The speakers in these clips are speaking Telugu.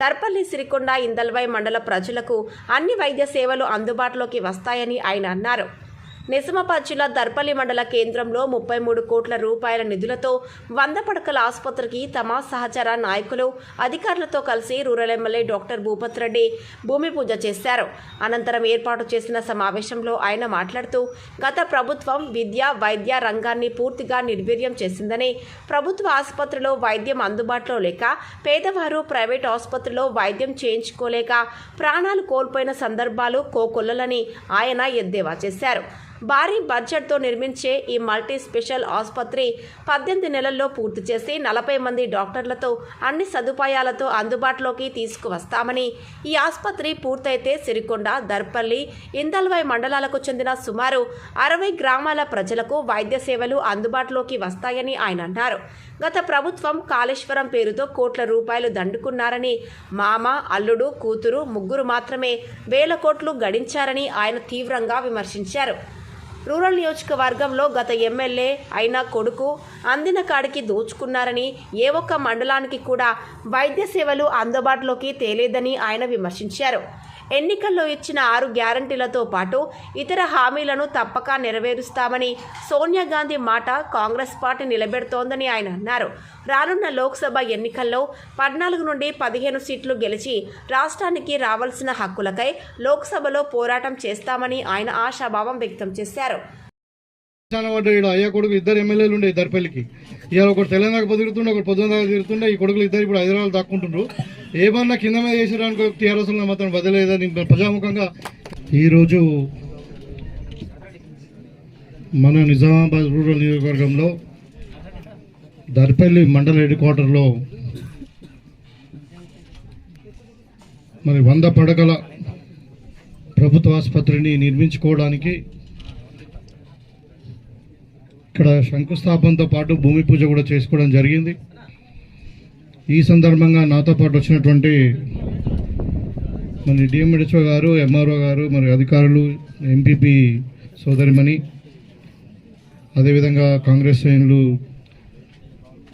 దర్పల్లి సిరికొండ ఇందల్వై మండల ప్రజలకు అన్ని వైద్య సేవలు అందుబాటులోకి వస్తాయని ఆయన అన్నారు. నిజామాబాద్ జిల్లా దర్పల్లి మండల కేంద్రంలో ముప్పై మూడు కోట్ల రూపాయల నిధులతో వంద పడకల ఆసుపత్రికి తమ సహచర నాయకులు అధికారులతో కలిసి rural MLA doctor Bhupath Reddy భూమి పూజ చేశారు. అనంతరం ఏర్పాటు చేసిన సమావేశంలో ఆయన మాట్లాడుతూ గత ప్రభుత్వం విద్య వైద్య రంగాన్ని పూర్తిగా నిర్వీర్యం చేసిందని ప్రభుత్వ ఆసుపత్రిలో వైద్యం అందుబాటులో లేక పేదవారు ప్రైవేట్ ఆసుపత్రిలో వైద్యం చేయించుకోలేక ప్రాణాలు కోల్పోయిన సందర్భాలు కోకొల్లలని ఆయన ఎద్దేవా చేశారు. భారీ బడ్జెట్తో నిర్మించే ఈ మల్టీ స్పెషల్ ఆసుపత్రి పద్దెనిమిది నెలల్లో పూర్తి చేసి నలభై మంది డాక్టర్లతో అన్ని సదుపాయాలతో అందుబాటులోకి తీసుకువస్తామని ఈ ఆసుపత్రి పూర్తయితే సిరికొండ దర్పల్లి ఇందల్వాయి మండలాలకు చెందిన సుమారు అరవై గ్రామాల ప్రజలకు వైద్య సేవలు అందుబాటులోకి వస్తాయని ఆయన అన్నారు. గత ప్రభుత్వం కాళేశ్వరం పేరుతో కోట్ల రూపాయలు దండుకున్నారని మామ అల్లుడు కూతురు ముగ్గురు మాత్రమే వేల కోట్లు గడించారని ఆయన తీవ్రంగా విమర్శించారు. రూరల్ నియోజకవర్గంలో గత ఎమ్మెల్యే అయిన కొడుకు అందిన కాడికి దోచుకున్నారని ఏ ఒక్క మండలానికి కూడా వైద్య సేవలు అందుబాటులోకి తేలేదని ఆయన విమర్శించారు. ఎన్నికల్లో ఇచ్చిన ఆరు గ్యారంటీలతో పాటు ఇతర హామీలను తప్పక నెరవేరుస్తామని సోనియా గాంధీ మాట కాంగ్రెస్ పార్టీ నిలబెడుతోందని ఆయన అన్నారు. రానున్న లోక్సభ ఎన్నికల్లో పద్నాలుగు నుండి పదిహేను సీట్లు గెలిచి రాష్ట్రానికి రావాల్సిన హక్కులకై లోక్సభలో పోరాటం చేస్తామని ఆయన ఆశాభావం వ్యక్తం చేశారు. చాలా ఈడ. అయ్యా కొడుకు ఇద్దరు ఎమ్మెల్యేలు ఉండే దర్పల్లికి. ఇవాళ ఒకటి తెలంగాణ తిరుగుతుండే ఒకటి పొద్దున దాకా తిరుగుతుండే. ఈ కొడుకులు ఇద్దరు ఇప్పుడు హైదరాబాద్ దాక్కుంటుండ్రు. ఏమన్నా కింద మీద చేసేదానికి టీఆర్ఎస్ మాత్రం బదిలేదని ప్రజాముఖంగా ఈరోజు మన నిజామాబాద్ రూరల్ నియోజకవర్గంలో దర్పల్లి మండల హెడ్ క్వార్టర్లో మరి వంద పడకల ప్రభుత్వ ఆసుపత్రిని నిర్మించుకోవడానికి ఇక్కడ శంకుస్థాపనతో పాటు భూమి పూజ కూడా చేసుకోవడం జరిగింది. ఈ సందర్భంగా నాతో పాటు వచ్చినటువంటి మరి డిఎంహెచ్ఓ గారు ఎంఆర్ఓ గారు మరి అధికారులు ఎంపీపీ సోదరిమణి అదేవిధంగా కాంగ్రెస్ శ్రేణులు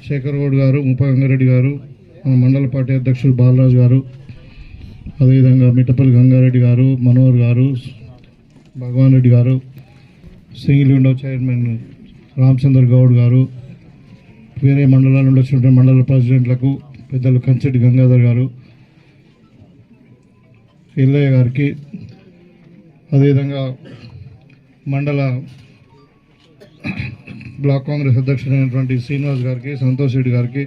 శేఖర్ గౌడ్ గారు ముప్పగంగారెడ్డి గారు మన మండల పార్టీ అధ్యక్షులు బాలరాజు గారు అదేవిధంగా మిట్టపల్లి గంగారెడ్డి గారు మనోహర్ గారు భగవాన్ రెడ్డి గారు single window chairman Ramachandra Goud గారు వేరే మండలాల నుండి వచ్చినటువంటి మండల ప్రెసిడెంట్లకు పెద్దలు కంచెటి గంగాధర్ గారు ఎల్లయ్య గారికి అదేవిధంగా మండల బ్లాక్ కాంగ్రెస్ అధ్యక్షుడైనటువంటి శ్రీనివాస్ గారికి సంతోష్ రెడ్డి గారికి